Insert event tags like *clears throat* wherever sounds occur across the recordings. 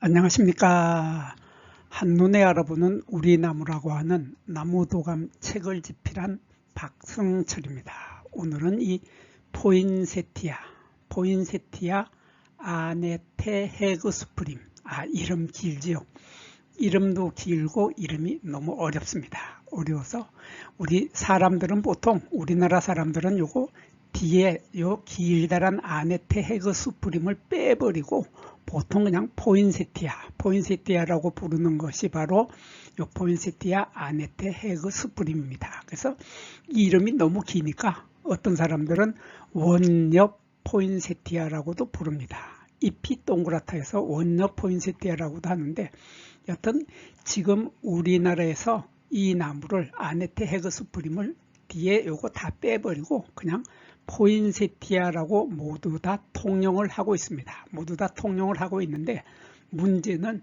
안녕하십니까. 한눈에 알아보는 우리 나무라고 하는 나무도감 책을 집필한 박승철입니다. 오늘은 이 포인세티아, 포인세티아 아네테 헤그스프림. 아, 이름 길지요. 이름도 길고 이름이 너무 어렵습니다. 어려워서 우리 사람들은 보통 우리나라 사람들은 요거 뒤에 요 길다란 아네테 헤그스프림을 빼버리고 보통 그냥 포인세티아, 포인세티아라고 부르는 것이 바로 요 포인세티아 아네테 헤그 스프림입니다. 그래서 이름이 너무 기니까 어떤 사람들은 원엽 포인세티아라고도 부릅니다. 잎이 동그랗다 해서 원엽 포인세티아라고도 하는데 여튼 지금 우리나라에서 이 나무를 아네테 헤그 스프림을 뒤에 요거 다 빼버리고 그냥 포인세티아라고 모두 다 통용을 하고 있습니다. 모두 다 통용을 하고 있는데 문제는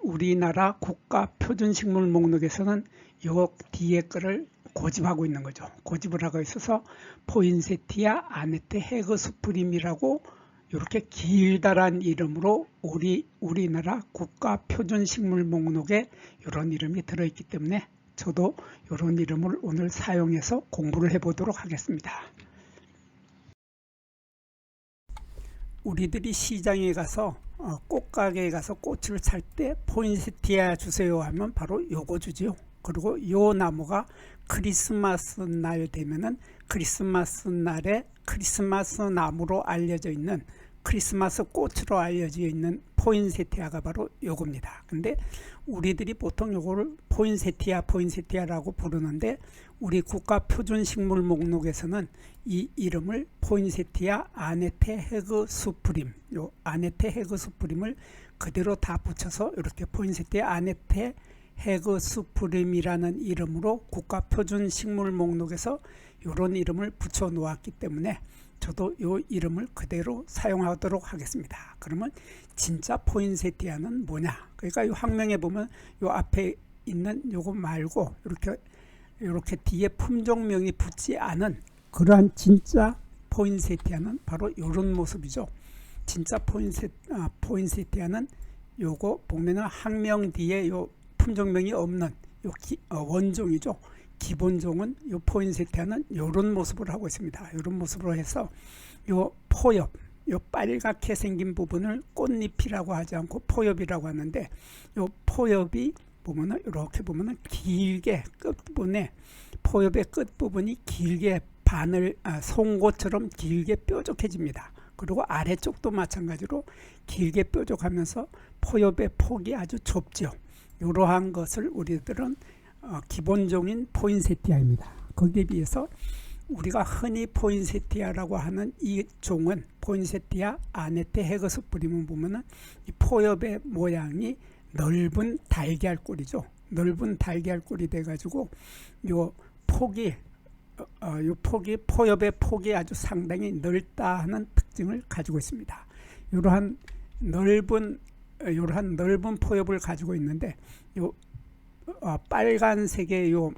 우리나라 국가 표준 식물 목록에서는 요 뒤에 거를 고집하고 있는 거죠. 고집을 하고 있어서 포인세티아 아네테 헤그스프림이라고 이렇게 길다란 이름으로 우리 우리나라 국가 표준 식물 목록에 이런 이름이 들어있기 때문에 저도 이런 이름을 오늘 사용해서 공부를 해보도록 하겠습니다. 우리들이 시장에 가서 어, 꽃가게에 가서 꽃을 살 때 포인세티아 주세요 하면 바로 요거 주지요. 그리고 요 나무가 크리스마스 날 되면은 크리스마스 날에 크리스마스 나무로 알려져 있는 크리스마스 꽃으로 알려져 있는 포인세티아가 바로 요겁니다. 근데 우리들이 보통 요거를 포인세티아 포인세티아라고 부르는데 우리 국가 표준 식물 목록에서는 이 이름을 포인세티아 아네테 헤그 수프림 요 아네테 헤그 수프림을 그대로 다 붙여서 이렇게 포인세티아 아네테 헤그 수프림이라는 이름으로 국가 표준 식물 목록에서 이런 이름을 붙여 놓았기 때문에 저도 이 이름을 그대로 사용하도록 하겠습니다. 그러면 진짜 포인세티아는 뭐냐? 그러니까 이 학명에 보면 이 앞에 있는 요거 말고 이렇게 이렇게 뒤에 품종명이 붙지 않은 그러한 진짜 포인세티아는 바로 이런 모습이죠. 진짜 포인세, 아, 포인세티아는 요거 보면은 학명 뒤에 요 품종명이 없는 요 기, 어, 원종이죠. 기본종은 요 포인세티아는 이런 모습을 하고 있습니다. 이런 모습으로 해서 요 포엽, 요 빨갛게 생긴 부분을 꽃잎이라고 하지 않고 포엽이라고 하는데 요 포엽이 보면은 이렇게 보면은 길게 끝부분에 포엽의 끝부분이 길게 바늘 아, 송곳처럼 길게 뾰족해집니다. 그리고 아래쪽도 마찬가지로 길게 뾰족하면서 포엽의 폭이 아주 좁죠. 이러한 것을 우리들은 어, 기본종인 포인세티아입니다. 거기에 비해서 우리가 흔히 포인세티아라고 하는 이 종은 포인세티아 아네테 헤거스 뿌리면 보면은 이 포엽의 모양이 넓은 달걀 꿀이죠. 넓은 달걀 꿀이 돼가지고 요 폭이 어, 어, 요 폭이 포엽의 폭이 아주 상당히 넓다 하는 특징을 가지고 있습니다. 이러한 넓은 이러한 넓은 포엽을 가지고 있는데 요 어, 빨간색의 요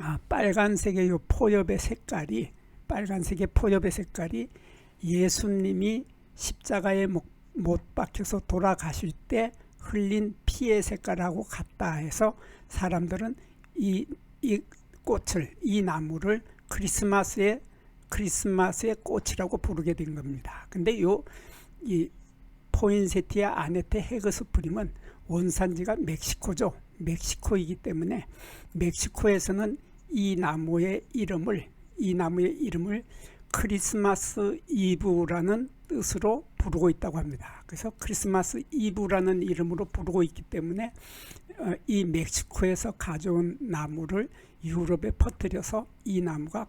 아, 빨간색의 요 포엽의 색깔이 빨간색의 포엽의 색깔이 예수님이 십자가에 못, 못 박혀서 돌아가실 때 흘린 피의 색깔하고 같다 해서 사람들은 이, 이 꽃을 이 나무를 크리스마스의 크리스마스의 꽃이라고 부르게 된 겁니다. 근데 요 이 포인세티아 아네테 헤그스프림은 원산지가 멕시코죠. 멕시코이기 때문에 멕시코에서는 이 나무의 이름을 이 나무의 이름을 크리스마스 이브라는 뜻으로 부르고 있다고 합니다. 그래서 크리스마스 이브라는 이름으로 부르고 있기 때문에 어, 이 멕시코에서 가져온 나무를 유럽에 퍼뜨려서 이 나무가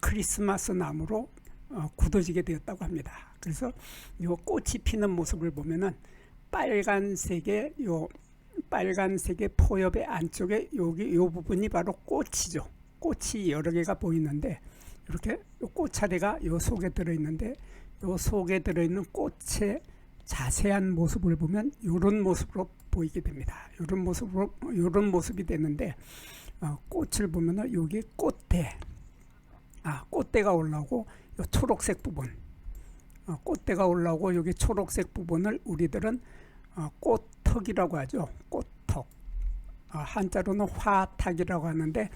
크리스마스 나무로 어, 굳어지게 되었다고 합니다. 그래서 요 꽃이 피는 모습을 보면은 빨간색의 요 빨간색의 포엽의 안쪽에 여기 요 부분이 바로 꽃이죠. 꽃이 여러 개가 보이는데 이렇게 꽃차례가 요 속에 들어 있는데 요 속에 들어 있는 꽃의 자세한 모습을 보면 이런 모습으로 보이게 됩니다. 이런 모습으로 이런 모습이 되는데 어, 꽃을 보면은 여기 꽃대 아 꽃대가 올라오고 요 초록색 부분 어, 꽃대가 올라오고 여기 초록색 부분을 우리들은 어, 꽃턱이라고 하죠. 꽃턱. 어, 한자로는 화탁이라고 하는데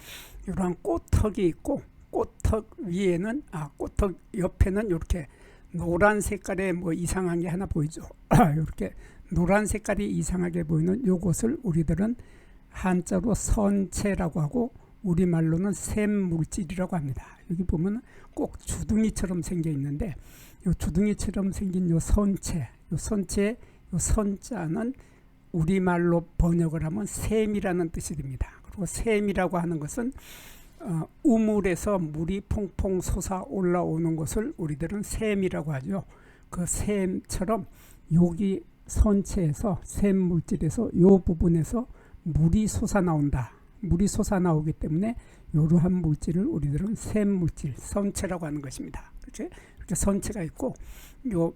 이러한 꽃턱이 있고 꽃턱 위에는 아 꽃턱 옆에는 이렇게 노란 색깔의 뭐 이상한 게 하나 보이죠. *clears throat* 이렇게 노란 색깔이 이상하게 보이는 요것을 우리들은 한자로 선체라고 하고 우리말로는 샘물질이라고 합니다. 여기 보면 꼭 주둥이처럼 생겨 있는데 요 주둥이처럼 생긴 요 선체, 요 선체, 요 선자는 우리말로 번역을 하면 샘이라는 뜻이 됩니다. 그리고 샘이라고 하는 것은 어, 우물에서 물이 퐁퐁 솟아 올라오는 것을 우리들은 샘이라고 하죠. 그 샘처럼 여기 선체에서 샘 물질에서 요 부분에서 물이 솟아 나온다. 물이 솟아 나오기 때문에 이러한 물질을 우리들은 샘 물질, 선체라고 하는 것입니다. 이렇게 선체가 있고 요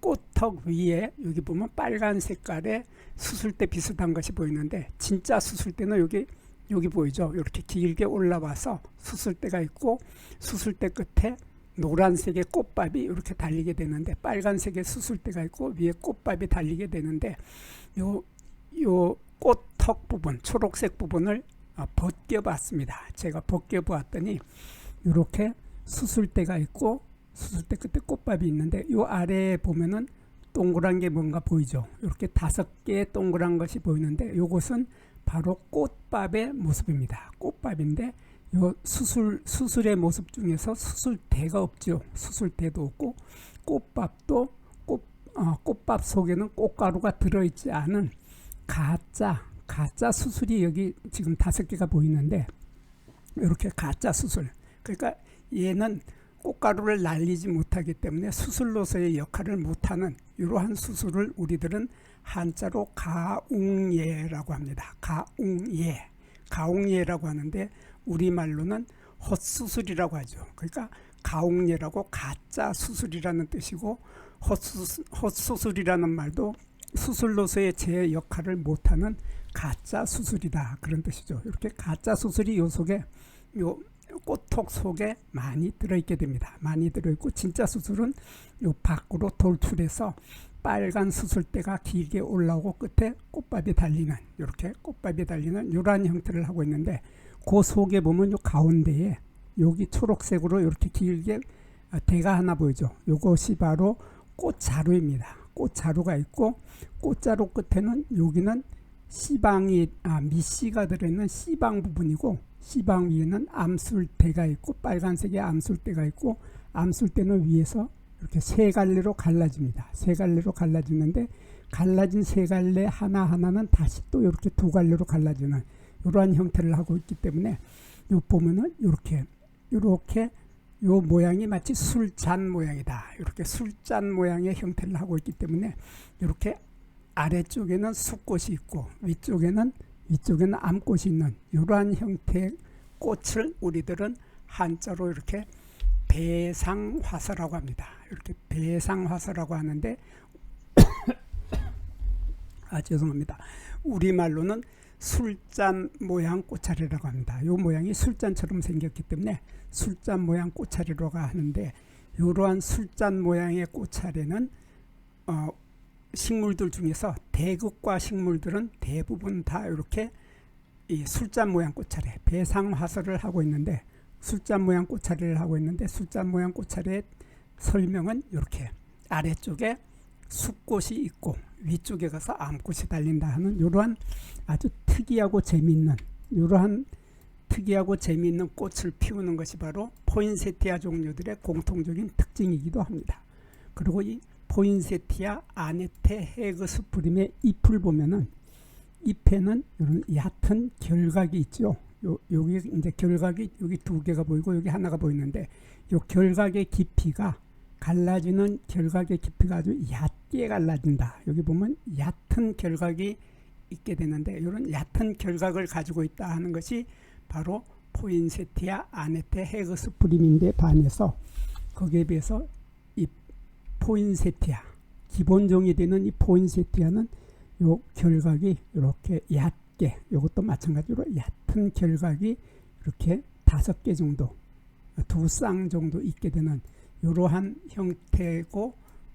꽃턱 위에 여기 보면 빨간 색깔의 수술대 비슷한 것이 보이는데 진짜 수술대는 여기 여기 보이죠? 이렇게 길게 올라와서 수술대가 있고 수술대 끝에 노란색의 꽃밥이 이렇게 달리게 되는데 빨간색의 수술대가 있고 위에 꽃밥이 달리게 되는데 요 요 꽃턱 부분 초록색 부분을 어, 벗겨 봤습니다. 제가 벗겨 보았더니 이렇게 수술대가 있고 수술대 끝에 꽃밥이 있는데 요 아래에 보면은 동그란 게 뭔가 보이죠. 이렇게 다섯 개의 동그란 것이 보이는데 요것은 바로 꽃밥의 모습입니다. 꽃밥인데 요 수술 수술의 모습 중에서 수술대가 없죠. 수술대도 없고 꽃밥도 꽃 어, 꽃밥 속에는 꽃가루가 들어있지 않은 가짜 가짜 수술이 여기 지금 다섯 개가 보이는데 이렇게 가짜 수술. 그러니까 얘는 꽃가루를 날리지 못하기 때문에 수술로서의 역할을 못하는 이러한 수술을 우리들은 한자로 가웅예라고 합니다. 가웅예, 가웅예라고 하는데 우리말로는 헛수술이라고 하죠. 그러니까 가웅예라고 가짜 수술이라는 뜻이고 헛수술, 헛수술이라는 말도 수술로서의 제 역할을 못하는 가짜 수술이다 그런 뜻이죠. 이렇게 가짜 수술이 요 속에 요 꽃톡 속에 많이 들어있게 됩니다. 많이 들어있고 진짜 수술은 요 밖으로 돌출해서 빨간 수술대가 길게 올라오고 끝에 꽃밥이 달리는 이렇게 꽃밥이 달리는 이러한 형태를 하고 있는데 그 속에 보면 요 가운데에 여기 초록색으로 이렇게 길게 대가 하나 보이죠. 요것이 바로 꽃자루입니다. 꽃자루가 있고 꽃자루 끝에는 여기는 씨방이 아, 미씨가 들어있는 씨방 부분이고 씨방 위에는 암술대가 있고 빨간색의 암술대가 있고 암술대는 위에서 이렇게 세 갈래로 갈라집니다. 세 갈래로 갈라지는데 갈라진 세 갈래 하나 하나는 다시 또 이렇게 두 갈래로 갈라지는 이러한 형태를 하고 있기 때문에 요 보면은 이렇게 이렇게 요 모양이 마치 술잔 모양이다. 이렇게 술잔 모양의 형태를 하고 있기 때문에 이렇게 아래쪽에는 숫꽃이 있고 위쪽에는 위쪽에는 암꽃이 있는 이러한 형태의 꽃을 우리들은 한자로 이렇게 배상화서라고 합니다. 이렇게 배상화서라고 하는데 *coughs* 아 죄송합니다. 우리말로는 술잔 모양 꽃차례라고 합니다. 이 모양이 술잔처럼 생겼기 때문에 술잔 모양 꽃차례라고 하는데 이러한 술잔 모양의 꽃차례는 어, 식물들 중에서 대극과 식물들은 대부분 다 이렇게 이 술잔 모양 꽃차례 배상화설을 하고 있는데 술잔 모양 꽃차례를 하고 있는데 술잔 모양 꽃차례의 설명은 이렇게 아래쪽에 숫꽃이 있고 위쪽에 가서 암꽃이 달린다 하는 이러한 아주 특이하고 재미있는 이러한 특이하고 재미있는 꽃을 피우는 것이 바로 포인세티아 종류들의 공통적인 특징이기도 합니다. 그리고 이 포인세티아 아네테 헤그스프림의 잎을 보면은 잎에는 이런 얕은 결각이 있죠. 요 여기 이제 결각이 여기 두 개가 보이고 여기 하나가 보이는데 요 결각의 깊이가 갈라지는 결각의 깊이가 아주 얕게 갈라진다. 여기 보면 얕은 결각이 있게 되는데 이런 얕은 결각을 가지고 있다 하는 것이 바로 포인세티아 아네테 헤그스프림인데 반해서 거기에 비해서 이 포인세티아 기본종이 되는 이 포인세티아는 요 결각이 이렇게 얕게 이것도 마찬가지로 얕은 결각이 이렇게 다섯 개 정도 두 쌍 정도 있게 되는 이러한 형태고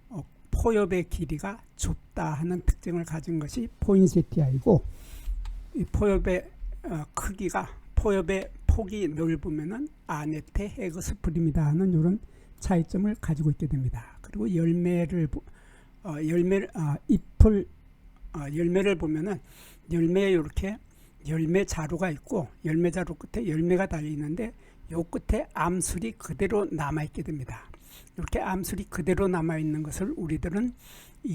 어, 포엽의 길이가 좁다 하는 특징을 가진 것이 포인세티아이고 이 포엽의 어, 크기가 포엽의 폭이 넓으면은 아네테 헤그스프림이다 하는 이런 차이점을 가지고 있게 됩니다. 그리고 열매를 보- 어, 열매 아, 잎을 어, 열매를 보면은 열매에 이렇게 열매 자루가 있고 열매 자루 끝에 열매가 달려 있는데 요 끝에 암술이 그대로 남아 있게 됩니다. 이렇게 암술이 그대로 남아 있는 것을 우리들은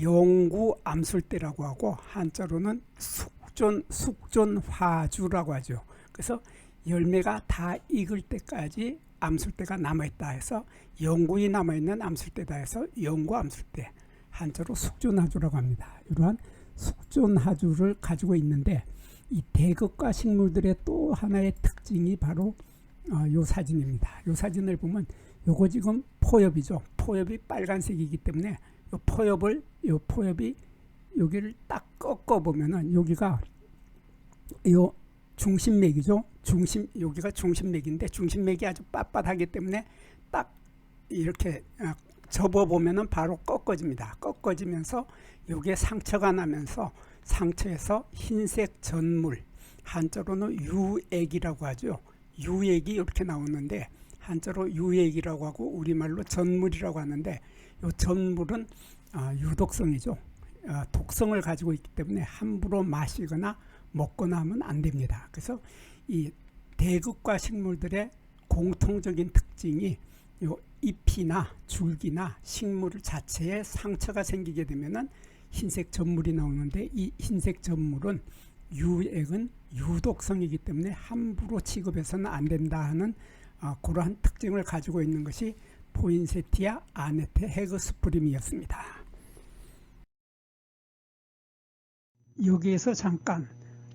영구 암술대라고 하고 한자로는 숙존 숙존화주라고 하죠. 그래서 열매가 다 익을 때까지 암술대가 남아 있다 해서 영구히 남아 있는 암술대다 해서 영구 암술대 한자로 숙존화주라고 합니다. 이러한 숙존화주를 가지고 있는데 이 대극과 식물들의 또 하나의 특징이 바로 어, 요 사진입니다. 요 사진을 보면 요거 지금 포엽이죠. 포엽이 빨간색이기 때문에 요 포엽을 요 포엽이 여기를 딱 꺾어 보면은 여기가 요 중심맥이죠. 중심 여기가 중심맥인데 중심맥이 아주 빳빳하기 때문에 딱 이렇게 어, 접어 보면은 바로 꺾어집니다. 꺾어지면서 여기에 상처가 나면서 상처에서 흰색 전물 한자로는 유액이라고 하죠. 유액이 이렇게 나오는데 한자로 유액이라고 하고 우리말로 전물이라고 하는데 이 전물은 아, 유독성이죠. 아, 독성을 가지고 있기 때문에 함부로 마시거나 먹거나 하면 안 됩니다. 그래서 이 대극과 식물들의 공통적인 특징이 요 잎이나 줄기나 식물 자체에 상처가 생기게 되면은 흰색 전물이 나오는데 이 흰색 전물은 유액은 유독성이기 때문에 함부로 취급해서는 안 된다 하는 어, 그러한 특징을 가지고 있는 것이 포인세티아 아네테 헤그스프림이었습니다. 여기에서 잠깐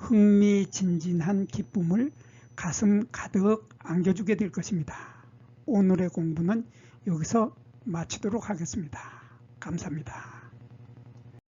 흥미진진한 기쁨을 가슴 가득 안겨주게 될 것입니다. 오늘의 공부는 여기서 마치도록 하겠습니다. 감사합니다.